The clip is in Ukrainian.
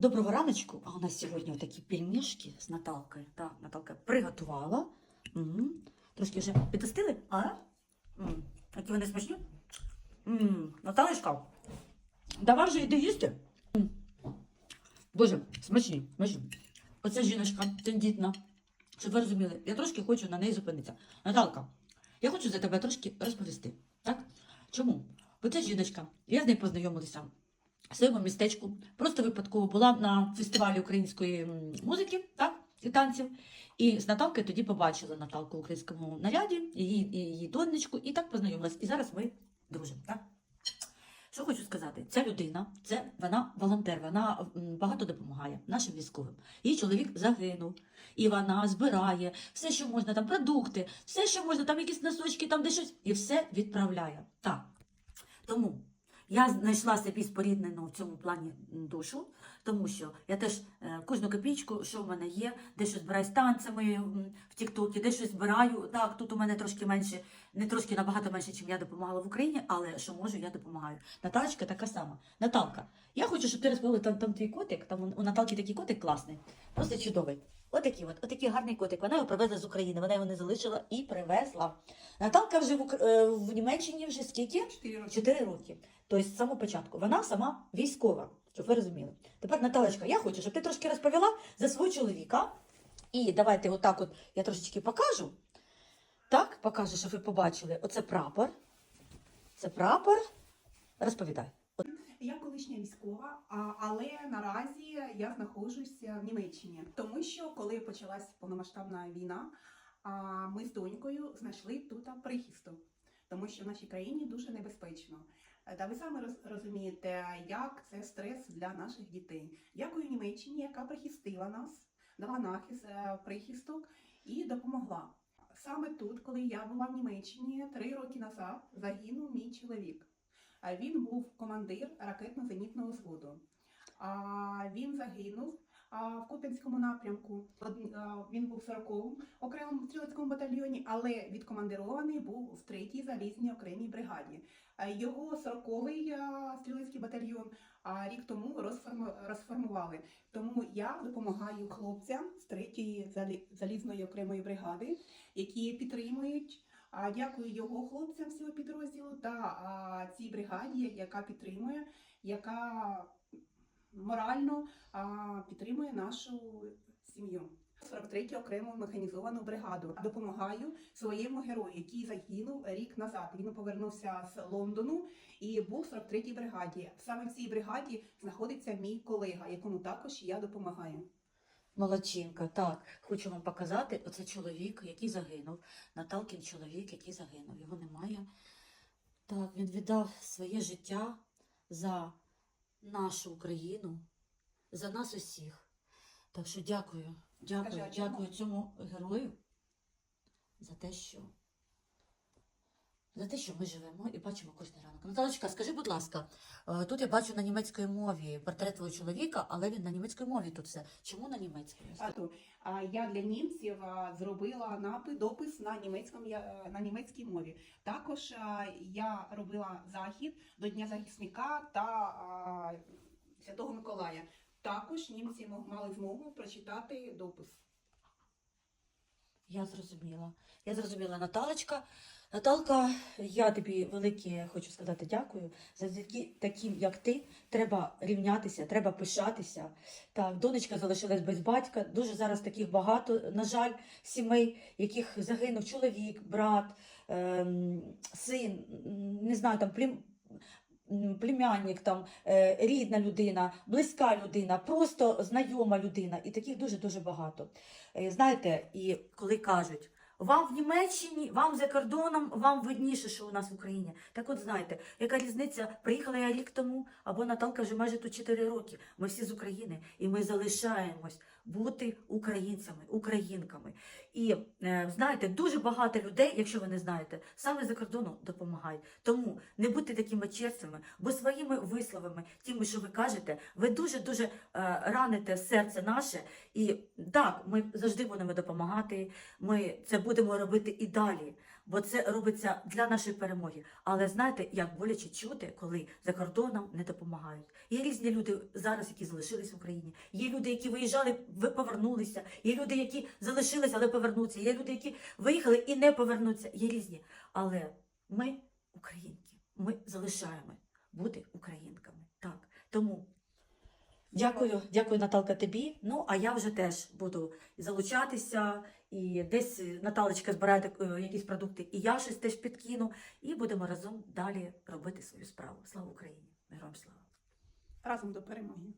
Доброго раночку. А у нас сьогодні такі пельмешки з Наталкою. Так, Наталка приготувала. Угу. Трошки вже підостили, а? Які вони смачні? М, Наталочка, давай вже йди їсти. Боже, смачні, смачні. Оця жіночка тендітна. Щоб ви розуміли, я трошки хочу на неї зупинитися. Наталка, я хочу за тебе трошки розповісти. Так? Чому? Бо ця жіночка, я з нею познайомилася в своєму містечку. Просто випадково була на фестивалі української музики, так, і танців. І з Наталкою тоді побачила Наталку в українському наряді, її, її донечку, і так познайомилась. І зараз ми дружимо. Так? Що хочу сказати, ця людина, це вона волонтер, вона багато допомагає нашим військовим. Її чоловік загинув, і вона збирає все, що можна, там продукти, все, що можна, там якісь носочки, там де щось, і все відправляє. Так. Тому я знайшла собі споріднену в цьому плані душу, тому що я теж е, кожну копійку, що в мене є, де щось збираю з танцями в Тіктокі, де щось збираю. Так, тут у мене трошки менше, не трошки набагато менше, ніж я допомагала в Україні, але що можу, я допомагаю. Наталочка така сама. Наталка, я хочу, щоб ти розповіла там, там твій котик, там у- Наталки такий котик класний, просто чудовий. Отакий от, отакий гарний котик. Вона його привезла з України, вона його не залишила і привезла. Наталка вже в, е, в Німеччині вже скільки? Чотири роки. Тобто з самого початку. Вона сама військова, щоб ви розуміли. Тепер, Наталочка, я хочу, щоб ти трошки розповіла за свого чоловіка. І давайте отак от я трошечки покажу. Так, покажу, щоб ви побачили. Оце прапор. Це прапор. Розповідай. Я колишня військова, але наразі я знаходжуся в Німеччині, тому що коли почалась повномасштабна війна, ми з донькою знайшли тут прихисток, тому що в нашій країні дуже небезпечно. Е, Та ви самі розумієте, як це стрес для наших дітей. Дякую Німеччині, яка прихистила нас, дала нахист е, прихисток і допомогла. Саме тут, коли я була в Німеччині три роки назад, загинув мій чоловік. Він був командир ракетно-зенітного взводу. А Він загинув в Куп'янському напрямку. Він був в 40-му окремому стрілецькому батальйоні, але відкомандирований був в 3-й залізній окремій бригаді. Його 40-й стрілецький батальйон рік тому розформ- розформували. Тому я допомагаю хлопцям з 3-ї залізної окремої бригади, які підтримують а дякую його хлопцям з цього підрозділу та а, цій бригаді, яка підтримує, яка морально підтримує нашу сім'ю. 43 окрему механізовану бригаду допомагаю своєму герою, який загинув рік назад. Він повернувся з Лондону і був в 43-й бригаді. Саме в цій бригаді знаходиться мій колега, якому також я допомагаю. Молодчинка, так, хочу вам показати. Оце чоловік, який загинув. Наталкін чоловік, який загинув. Його немає. Так, він віддав своє життя за нашу Україну, за нас усіх. Так що дякую, дякую, Скажи, а чому? дякую цьому герою за те, що. За те, що ми живемо і бачимо кожен ранок. Наталочка, скажи, будь ласка, е, тут я бачу на німецькій мові портрет твого чоловіка, але він на німецькій мові тут все. Чому на німецькій? А я для німців зробила напис допис на німецькому е, на німецькій мові. Також я робила захід до Дня захисника та Святого Миколая. Також німці мали змогу прочитати допис. Я зрозуміла. Я зрозуміла, Наталочка. Наталка, я тобі велике хочу сказати дякую. Завдяки таким, як ти, треба рівнятися, треба пишатися. Так, донечка залишилась без батька. Дуже зараз таких багато, на жаль, сімей, яких загинув чоловік, брат, ем, син, не знаю, там плім. Племянник, там, е, рідна людина, близька людина, просто знайома людина, і таких дуже дуже багато. Е, Знаєте, і коли кажуть, вам в Німеччині, вам за кордоном, вам видніше, що у нас в Україні. Так от знаєте, яка різниця? Приїхала я рік тому, або Наталка вже майже тут 4 роки. Ми всі з України, і ми залишаємось бути українцями, українками. І е, знаєте, дуже багато людей, якщо ви не знаєте, саме за кордоном допомагають. Тому не будьте такими черцями, бо своїми висловами, тими, що ви кажете, ви дуже дуже е, раните серце наше. І так, ми завжди будемо допомагати. Ми це будемо робити і далі. бо це робиться для нашої перемоги. Але знаєте, як боляче чути, коли за кордоном не допомагають. Є різні люди зараз, які залишились в Україні. Є люди, які виїжджали, ви повернулися. Є люди, які залишились, але повернуться. Є люди, які виїхали і не повернуться. Є різні. Але ми українки. Ми залишаємо бути українками. Так. Тому дякую, дякую, Наталка, тобі. Ну, а я вже теж буду залучатися, і десь е, Наталочка збирає е, якісь продукти, і я щось теж підкину, і будемо разом далі робити свою справу. Слава Україні! Героям слава! Разом до перемоги.